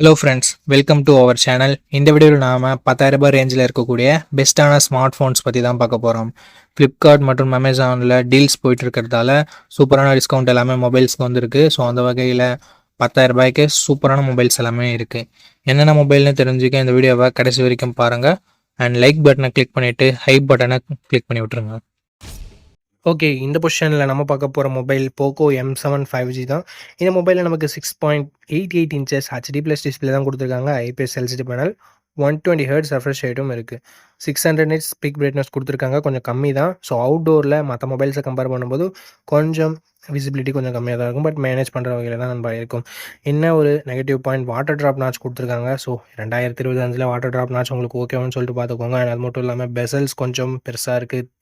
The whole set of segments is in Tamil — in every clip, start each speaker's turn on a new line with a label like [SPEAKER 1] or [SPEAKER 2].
[SPEAKER 1] Hello friends welcome to our channel இந்த வீடியோவில் நாம் பத்தாயிரம் ரூபாய் ரேஞ்சில் இருக்கக்கூடிய பெஸ்ட்டான ஸ்மார்ட் ஃபோன்ஸ் பற்றி தான் பார்க்க போகிறோம் ஃப்ளிப்கார்ட் மற்றும் அமேசானில் டீல்ஸ் போயிட்டு இருக்கிறதால சூப்பரான டிஸ்கவுண்ட் எல்லாமே மொபைல்ஸ்க்கு வந்திருக்கு. ஸோ அந்த வகையில் பத்தாயிரம் ரூபாய்க்கு சூப்பரான மொபைல்ஸ் எல்லாமே இருக்குது என்னென்ன மொபைல்னு தெரிஞ்சுக்க இந்த வீடியோவை கடைசி வரைக்கும் பாருங்கள் அண்ட் லைக் பட்டனை கிளிக் பண்ணிவிட்டு ஹைப் பட்டனை கிளிக் பண்ணி விட்ருங்க ஓகே இந்த பொசிஷனில் நம்ம பார்க்க போகிற mobile Poco M seven five G தான். இந்த மொபைலில் நமக்கு six point eight eight inches HD plus display தான் கொடுத்துருக்காங்க. IPS LCD panel one twenty hertz refresh ரேட்டும் இருக்குது six hundred nits peak brightness கொடுத்துருக்காங்க. கொஞ்சம் கம்மி தான். ஸோ அவுட்டோரில் மற்ற மொபைல்ஸை கம்பேர் பண்ணும்போது கொஞ்சம் விசிபிலிட்டி கொஞ்சம் கம்மியாக தான் இருக்கும். பட் மேனேஜ் பண்ணுற வகையில் தான் நம்ம இருக்கும். என்ன ஒரு negative point water drop notch கொடுத்துருக்காங்க. ஸோ ரெண்டாயிரத்தி இருபது அஞ்சில் வாட்டர் ட்ராப் நாச் உங்களுக்கு ஓகேவான்னு சொல்லிட்டு பார்த்துக்கோங்க. அது மட்டும் இல்லாமல் பெசல்ஸ் கொஞ்சம் பெருசாக இருக்குது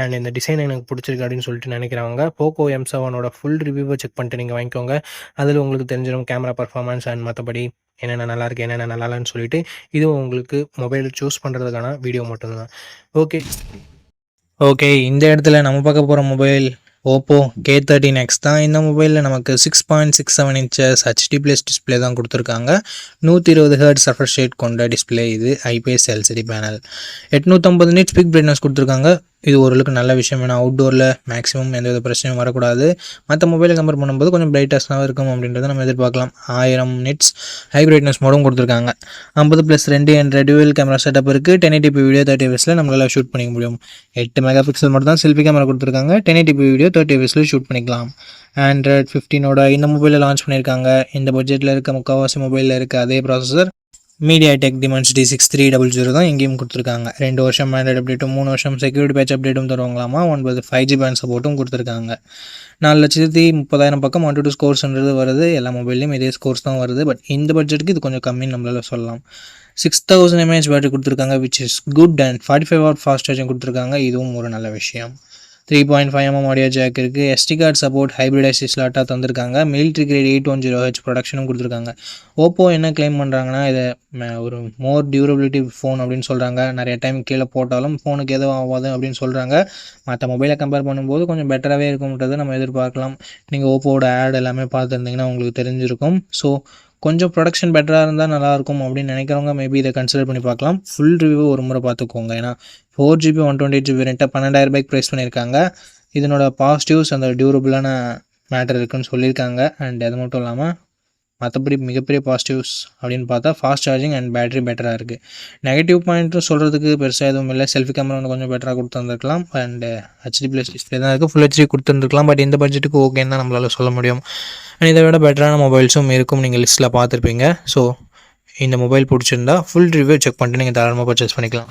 [SPEAKER 1] அண்ட் இந்த டிசைன் எனக்கு பிடிச்சிருக்கு அப்படின்னு சொல்லிட்டு நினைக்கிறவங்க போக்கோ எம் செவனோட ஃபுல் ரிவ்யூவை செக் பண்ணிட்டு நீங்கள் வாங்கிக்கோங்க. அதில் உங்களுக்கு தெரிஞ்சிடும் கேமரா பர்ஃபார்மன்ஸ் அண்ட் மற்றபடி என்னென்ன நல்லா இருக்குது என்னென்ன நல்லா இல்லைன்னு சொல்லிட்டு இதுவும் உங்களுக்கு மொபைல் சூஸ் பண்ணுறதுக்கான வீடியோ மட்டும்தான். ஓகே ஓகே இந்த இடத்துல நம்ம பார்க்க போகிற mobile Oppo K thirteen X தான். இந்த மொபைலில் நமக்கு six point six seven inches HD plus display தான் கொடுத்துருக்காங்க. நூற்றி இருபது ஹர்ட் சஃபர் ஷேட் கொண்ட டிஸ்பிளே இது ஐபிஎஸ் எல்சிடி பேனல் எட்நூற்றம்பது நிட் பிக் பிரைட்னஸ் கொடுத்துருக்காங்க. இது ஓரளவுக்கு நல்ல விஷயம். ஏன்னா அவுட்டோரில் மேக்ஸிமம் எந்த வித பிரச்சனையும் வரக்கூடாது. மற்ற மொபைலை கம்பேர் பண்ணும்போது கொஞ்சம் பிரைட்டஸ்டாக இருக்கும் அப்படின்றத நம்ம எதிர்பார்க்கலாம். ஆயிரம் நிட்ஸ் ஹை பிரைட்னஸ் மோடும் கொடுத்துருக்காங்க. ஐம்பது ப்ளஸ் ரெண்டு என்ற டியூவல் கேமரா செட்டப் இருக்குது ten eighty P video thirty எஃப்எஸில் நம்மளால் ஷூட் பண்ணிக்க முடியும். எட்டு மெகா பிக்சல் மட்டும் தான் செல்ஃபி கேமரா கொடுத்துருக்காங்க ten eighty P video thirty எஃப்எஸில் shoot பண்ணிக்கலாம். ஆண்ட்ராய்ட் ஃபிஃப்டீனோட இந்த மொபைலில் லான்ச் பண்ணியிருக்காங்க. இந்த பட்ஜெட்டில் இருக்க முக்கால்வாசி மொபைலில் இருக்க அதே processor MediaTek Dimensity six three double zero தான் எங்கேயும் கொடுத்துருக்காங்க. ரெண்டு வருஷம் ஆண்ட்ராய்டு அப்டேட்டும் மூணு வருஷம் செக்யூரிட்டி பேட்ச் அப்டேட்டும் தருவாங்களாமா? ஒன்பது ஃபைவ் ஜி பேண்ட் சப்போர்ட்டும் கொடுத்துருக்காங்க. நாலு லட்சத்தி முப்பதாயிரம் பக்கம் ஒன் டூ டூ ஸ்கோர்ஸ்ன்றது வருது. எல்லா மொபைல்லையும் இதே ஸ்கோர்ஸ் தான் வருது. பட் இந்த பட்ஜெட்டுக்கு இது கொஞ்சம் கம்மின்னு நம்மளால சொல்லலாம். சிக்ஸ் தௌசண்ட் எம்ஏஹெச் பேட்டரி கொடுத்துருக்காங்க which is good and forty five hour fast charging கொடுத்துருக்காங்க. இதுவும் ஒரு நல்ல விஷயம். Three point five mm audio jack இருக்குது எஸ்டி கார்டு சப்போர்ட் ஹைப்ரிட் ஸ்லாட்டாக தந்திருக்காங்க. Military grade eight one zero H ப்ரொடக்ஷனும் கொடுத்துருக்காங்க. ஓப்போ என்ன கிளைம் பண்ணுறாங்கன்னா இதை ஒரு மோர் டியூரபிலிட்டி ஃபோன் அப்படின்னு சொல்கிறாங்க நிறைய டைம் கீழே போட்டாலும் ஃபோனுக்கு எதுவும் ஆகாது அப்படின்னு சொல்கிறாங்க மற்ற மொபைலை கம்பேர் பண்ணும்போது கொஞ்சம் பெட்டராகவே இருக்கும்ன்றதை நம்ம எதிர்பார்க்கலாம். நீங்கள் ஓப்போவோட ஆட் எல்லாமே பார்த்துருந்தீங்கன்னா உங்களுக்கு தெரிஞ்சிருக்கும். ஸோ கொஞ்சம் ப்ரொடக்ஷன் பெட்டராக இருந்தால் நல்லாயிருக்கும் அப்படின்னு நினைக்கிறவங்க மேபி இதை கன்சிடர் பண்ணி பார்க்கலாம். ஃபுல் ரிவ்யூ ஒரு முறை பார்த்துக்கோங்க. ஏன்னா four GB one twenty eight GB ரெண்ட்டை பன்னெண்டாயிரம் ரூபாய்க்கு ப்ரைஸ் பண்ணியிருக்காங்க. இதனோட பாசிட்டிவ்ஸ் அந்த டியூரபிளான மேட்டர் இருக்குன்னு சொல்லியிருக்காங்க. அண்ட் அது மட்டும் இல்லாமல் மற்றபடி மிகப்பெரிய பாசிட்டிவ்ஸ் அப்படின்னு பார்த்தா ஃபாஸ்ட் சார்ஜிங் அண்ட் பேட்டரி பெட்டராக இருக்குது நெகட்டிவ் பாயிண்ட்டும் சொல்கிறதுக்கு பெருசாக எதுவும் இல்லை. செல்ஃபி கேமரா ஒன்று கொஞ்சம் பெட்டராக கொடுத்துருந்துருக்கலாம். And HD uh, plus display தான் இருக்குது ஃபுல் ஹெச்டி கொடுத்துருந்துருக்கலாம். பட் இந்த பட்ஜெட்டுக்கு ஓகேன்னு தான் நம்மளால் சொல்ல முடியும். அண்ட் இதை விட பெட்டரான மொபைல்ஸும் இருக்கும். நீங்கள் லிஸ்ட்டில் பார்த்துருப்பீங்க. ஸோ இந்த மொபைல் பிடிச்சிருந்தா ஃபுல் ரிவ்யூ செக் பண்ணிட்டு நீங்கள் தாராளமாக பர்ச்சேஸ் பண்ணிக்கலாம்.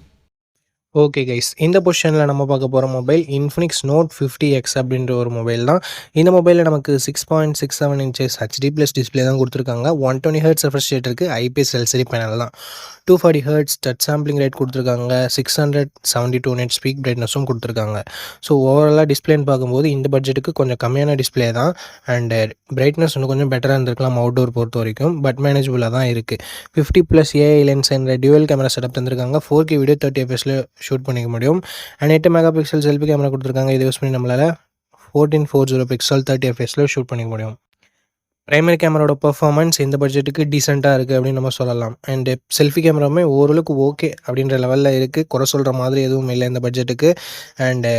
[SPEAKER 1] ஓகே கைஸ் இந்த பொசிஷனில் நம்ம பார்க்க போகிற mobile Infinix Note fifty X அப்படின்ற ஒரு மொபைல் தான். இந்த மொபைலில் நமக்கு six point six seven inches HD plus display தான் கொடுத்துருக்காங்க. One twenty hertz refresh rate இருக்குது ஐபிஎஸ் எல்சிடி பேனல் தான். Two forty hertz touch sampling rate கொடுத்துருக்காங்க. Six hundred seventy two nits peak பிரைட்னஸும் கொடுத்துருக்காங்க. ஸோ ஓவராலாக டிஸ்பிளேன்னு பார்க்கும்போது இந்த பட்ஜெட்டுக்கு கொஞ்சம் கம்மியான டிஸ்பிளே தான். அண்டு பிரைட்னஸ் இன்னும் கொஞ்சம் பெட்டராக இருந்திருக்கலாம் அவுட்டோர் பொறுத்த வரைக்கும். பட் மேனேஜபுளாக தான் இருக்குது ஃபிஃப்டி ப்ளஸ் ஏஐ லென்ஸ் என்ற டியூவல் கேமரா செட்டப் தந்திருக்காங்க. ஃபோர் கே வீடியோ தேர்ட்டி எஃப்எஸில் ஷூட் பண்ணிக்க முடியும். அண்ட் எட்டு மெகா பிக்சல் செல்ஃபி கேமரா கொடுத்துருக்காங்க. இதை யூஸ் பண்ணி நம்மளால் fourteen four zero pixel thirty எஃப்எஸில் shoot பண்ணிக்க முடியும். ப்ரைமரி கேமராவோட பெர்ஃபார்மன்ஸ் இந்த பட்ஜெட்டுக்கு டீசெண்டாக இருக்குது அப்படின்னு நம்ம சொல்லலாம். அண்டு செல்ஃபி கேமராவுமே ஓரளவுக்கு ஓகே அப்படின்ற லெவலில் இருக்குது குறை சொல்கிற மாதிரி எதுவும் இல்லை இந்த பட்ஜெட்டுக்கு அண்டு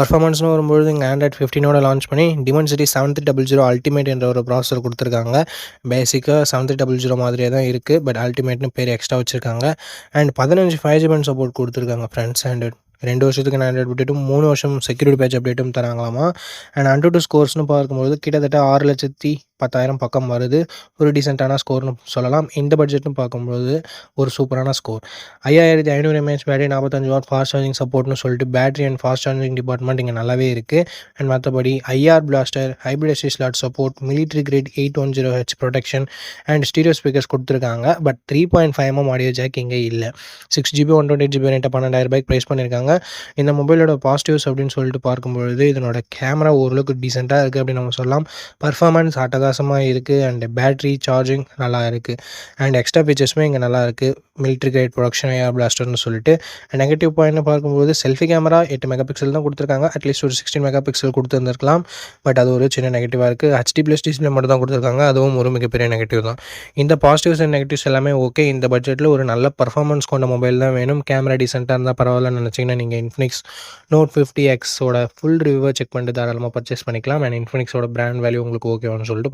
[SPEAKER 1] பர்ஃபார்மன்ஸ்னு வரும்பொழுது இங்கே ஆண்ட்ராய்ட் ஃபிஃப்டினோட லான்ச் பண்ணி Dimensity seven three double zero ultimate என்ற ஒரு ப்ராசர் கொடுத்துருக்காங்க. பேசிக்காக செவன் த்ரீ டபுள் ஜீரோ மாதிரியே தான் இருக்குது பட் அல்டிமேட்னு பேர் எக்ஸ்ட்ரா வச்சுருக்காங்க. அண்ட் பதினஞ்சு ஃபைவ் ஜிபன் சப்போர்ட் கொடுத்துருக்காங்க ஃப்ரெண்ட்ஸ் அண்ட் ரெண்டு வருஷத்துக்கு நான் ஆண்ட்ராய்ட் அப்டேட்டும் மூணு வருஷம் செக்யூரிட்டி பேட்ச் அப்டேட்டும் தராங்களாமா? அண்ட் அண்ட் டூ ஸ்கோர்ஸ்னு பார்க்கும்போது கிட்டத்தட்ட ஆறு லட்சத்தி பத்தாயிரம் பக்கம் வருது. ஒரு டீசெண்டான ஸ்கோர்னு சொல்லலாம். இந்த பட்ஜெட்னு பார்க்கும்போது ஒரு சூப்பரான ஸ்கோர் ஐயாயிரத்தி ஐநூறு எம்ஏஹெச் பேட்டரி நாற்பத்தஞ்சு வாட் ஃபாஸ்ட் சார்ஜிங் சப்போர்ட்னு சொல்லிட்டு battery and fast charging department இங்கே நல்லாவே இருக்குது அண்ட் மற்றபடி IR blaster hybrid SD slot support military grade eight one zero H protection and stereo speakers கொடுத்துருக்காங்க. But three point five M audio jack இங்கே இல்லை. Six GB one twenty GB ரேட்டை பன்னெண்டாயிரம் ரூபாய்க்கு ப்ரைஸ் பண்ணியிருக்காங்க இந்த மொபைலோட பாசிட்டிவ்ஸ் அப்படின்னு சொல்லிட்டு பார்க்கும்பொழுது இதனோட கேமரா ஓரளவுக்கு டீசெண்டாக இருக்குது அப்படின்னு நம்ம சொல்லலாம். பர்ஃபார்மன்ஸ் பிரகாசமாக இருக்குது அண்ட் பேட்ரி சார்ஜிங் நல்லா இருக்குது அண்ட் எக்ஸ்ட்ரா ஃபீச்சர்ஸுமே இங்கே நல்லா இருக்குது மிலிட்ரி கிரேட் ப்ரொடக்ஷன் ஏர் பிளாஸ்டர்னு சொல்லிட்டு. நெகட்டிவ் பாயிண்ட் பார்க்கும்போது செல்ஃபி கேமரா எட்டு மெகா பிக்சல் தான் கொடுத்துருக்காங்க. அட்லீஸ்ட் ஒரு சிக்ஸ்டீன் மெகா பிக்சல் கொடுத்துருந்துருக்கலாம். பட் அது ஒரு சின்ன நெகட்டிவாக இருக்குது ஹச்டி ப்ளஸ் டிஸ்பிளே மட்டும் தான் கொடுத்துருக்காங்க. அதுவும் ஒரு மிகப்பெரிய நெகட்டிவ் தான். இந்த பாசிட்டிவ்ஸ் அண்ட் நெகட்டிவ்ஸ் எல்லாமே ஓகே இந்த பட்ஜெட்டில் ஒரு நல்ல பர்ஃபார்மன்ஸ் கொண்ட மொபைல் தான் வேணும். கேமரா டீசெண்டாக இருந்தால் பரவாயில்லன்னு நினச்சிங்கன்னா நீங்கள் இன்ஃபினிக்ஸ் நோட் ஃபிஃப்டி எக்ஸோட ஃபுல் ரிவ்யூவை செக் பண்ணிட்டு தாராளமாக பர்ச்சேஸ் பண்ணிக்கலாம். அண்ட் இன்ஃபினிக்ஸோட பிராண்ட் வேல்யூ உங்களுக்கு ஓகேவான்னு சொல்லிட்டு